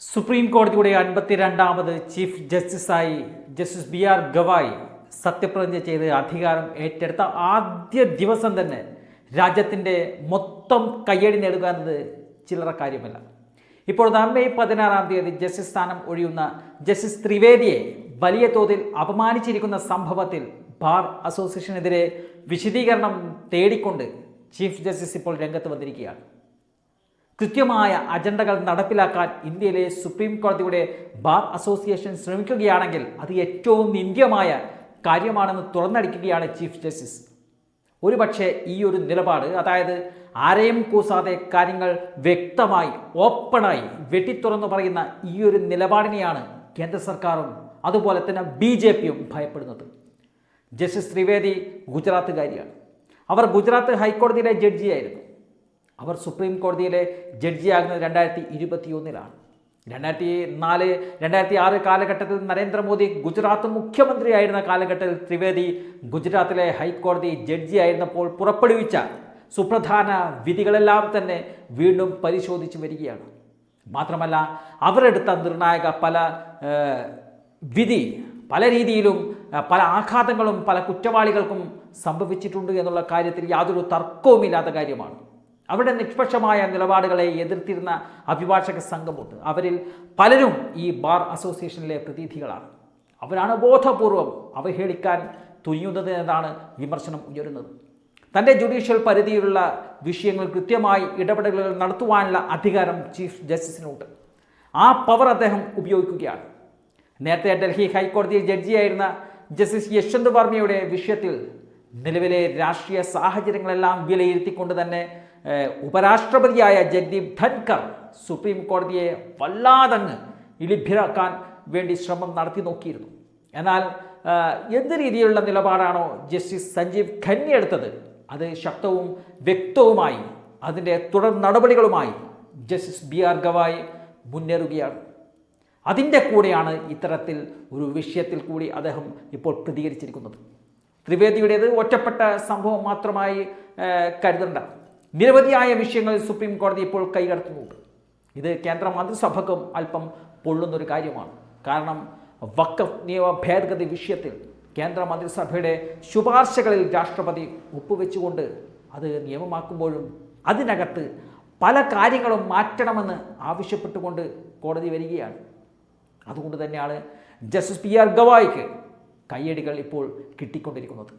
Supreme കോടതിയുടെ അൻപത്തിരണ്ടാമത് chief ജസ്റ്റിസായി ജസ്റ്റിസ് ബി ആർ ഗവായ് സത്യപ്രതിജ്ഞ ചെയ്ത് അധികാരം ഏറ്റെടുത്ത ആദ്യ ദിവസം തന്നെ രാജ്യത്തിന്റെ മൊത്തം കയ്യടി നേടുക എന്നത് ചില്ലറ കാര്യമല്ല. ഇപ്പോൾ മെയ് പതിനാറാം തീയതി ജസ്റ്റിസ് സ്ഥാനം ഒഴിയുന്ന ജസ്റ്റിസ് ത്രിവേദിയെ വലിയ തോതിൽ അപമാനിച്ചിരിക്കുന്ന സംഭവത്തിൽ ബാർ അസോസിയേഷനെതിരെ വിശദീകരണം തേടിക്കൊണ്ട് ചീഫ് ജസ്റ്റിസ് ഇപ്പോൾ രംഗത്ത് വന്നിരിക്കുകയാണ്. കൃത്യമായ അജണ്ടകൾ നടപ്പിലാക്കാൻ ഇന്ത്യയിലെ സുപ്രീം കോടതിയുടെ ബാർ അസോസിയേഷൻ ശ്രമിക്കുകയാണെങ്കിൽ അത് ഏറ്റവും നിന്ദ്യമായ കാര്യമാണെന്ന് തുറന്നടിക്കുകയാണ് ചീഫ് ജസ്റ്റിസ്. ഒരുപക്ഷെ ഈ ഒരു നിലപാട് അതായത് ആരെയും കൂസാതെ കാര്യങ്ങൾ വ്യക്തമായി ഓപ്പണായി വെട്ടിത്തുറന്ന് പറയുന്ന ഈ ഒരു നിലപാടിനെയാണ് കേന്ദ്ര സർക്കാരും അതുപോലെ തന്നെ ബി ജെ പിയും ഭയപ്പെടുന്നത്. ജസ്റ്റിസ് ത്രിവേദി ഗുജറാത്തുകാരിയാണ്. അവർ ഗുജറാത്ത് ഹൈക്കോടതിയിലെ ജഡ്ജിയായിരുന്നു. അവർ സുപ്രീം കോടതിയിലെ ജഡ്ജിയാകുന്നത് രണ്ടായിരത്തി ഇരുപത്തി ഒന്നിലാണ് രണ്ടായിരത്തി നാല് രണ്ടായിരത്തി ആറ് കാലഘട്ടത്തിൽ നരേന്ദ്രമോദി ഗുജറാത്ത് മുഖ്യമന്ത്രിയായിരുന്ന കാലഘട്ടത്തിൽ ത്രിവേദി ഗുജറാത്തിലെ ഹൈക്കോടതി ജഡ്ജിയായിരുന്നപ്പോൾ പുറപ്പെടുവിച്ച സുപ്രധാന വിധികളെല്ലാം തന്നെ വീണ്ടും പരിശോധിച്ചു വരികയാണ്. മാത്രമല്ല അവരെടുത്ത നിർണായക പല വിധി പല രീതിയിലും പല ആഘാതങ്ങളും പല കുറ്റവാളികൾക്കും സംഭവിച്ചിട്ടുണ്ട് എന്നുള്ള കാര്യത്തിൽ യാതൊരു തർക്കവുമില്ലാത്ത കാര്യമാണ്. അവരുടെ നിഷ്പക്ഷമായ നിലപാടുകളെ എതിർത്തിരുന്ന അഭിഭാഷക സംഘമുണ്ട്. അവരിൽ പലരും ഈ ബാർ അസോസിയേഷനിലെ പ്രതിനിധികളാണ്. അവരാണ് ബോധപൂർവം അവഹേളിക്കാൻ തുനിയുന്നത് എന്നാണ് വിമർശനം ഉയരുന്നത്. തന്റെ ജുഡീഷ്യൽ പരിധിയിലുള്ള വിഷയങ്ങൾ കൃത്യമായി ഇടപെടലുകൾ നടത്തുവാനുള്ള അധികാരം ചീഫ് ജസ്റ്റിസിനുണ്ട്. ആ പവർ അദ്ദേഹം ഉപയോഗിക്കുകയാണ്. നേരത്തെ ഡൽഹി ഹൈക്കോടതി ജഡ്ജിയായിരുന്ന ജസ്റ്റിസ് യശ്വന്ത് വർമ്മയുടെ വിഷയത്തിൽ നിലവിലെ രാഷ്ട്രീയ സാഹചര്യങ്ങളെല്ലാം വിലയിരുത്തിക്കൊണ്ട് തന്നെ ഉപരാഷ്ട്രപതിയായ ജഗ്ദീപ് ധൻകർ സുപ്രീം കോടതിയെ വല്ലാതങ്ങ് ഇളിഭ്യരാക്കാൻ വേണ്ടി ശ്രമം നടത്തി നോക്കിയിരുന്നു. എന്നാൽ എന്ത് രീതിയിലുള്ള നിലപാടാണോ ജസ്റ്റിസ് സഞ്ജീവ് ഖന്നി എടുത്തത്? അത് ശക്തവും വ്യക്തവുമായി അതിന്റെ തുടർ നടപടികളുമായി ജസ്റ്റിസ് ബി ആർ ഗവായി മുന്നേറുകയാണ്. അതിന്റെ കൂടെയാണ് ഇത്തരത്തിൽ ഒരു വിഷയത്തിൽ കൂടി അദ്ദേഹം ഇപ്പോൾ പ്രതികരിച്ചിരിക്കുന്നത്. ത്രിവേദിയുടേത് ഒറ്റപ്പെട്ട സംഭവം മാത്രമായി കരുതണ്ട. നിരവധിയായ വിഷയങ്ങൾ സുപ്രീം കോടതി ഇപ്പോൾ കൈകടത്തുന്നുണ്ട് ഇത് കേന്ദ്ര മന്ത്രിസഭക്കും അല്പം പൊള്ളുന്നൊരു കാര്യമാണ്. കാരണം വക്കഫ് നിയമ ഭേദഗതി വിഷയത്തിൽ കേന്ദ്ര മന്ത്രിസഭയുടെ ശുപാർശകളിൽ രാഷ്ട്രപതി ഒപ്പുവെച്ചുകൊണ്ട് അത് നിയമമാക്കുമ്പോഴും അതിനകത്ത് പല കാര്യങ്ങളും മാറ്റണമെന്ന് ആവശ്യപ്പെട്ടുകൊണ്ട് കോടതി വരികയാണ്. അതുകൊണ്ട് തന്നെയാണ് ജസ്റ്റിസ് പി ആർ ഗവായിക്ക് കയ്യടികൾ ഇപ്പോൾ കിട്ടിക്കൊണ്ടിരിക്കുന്നത്.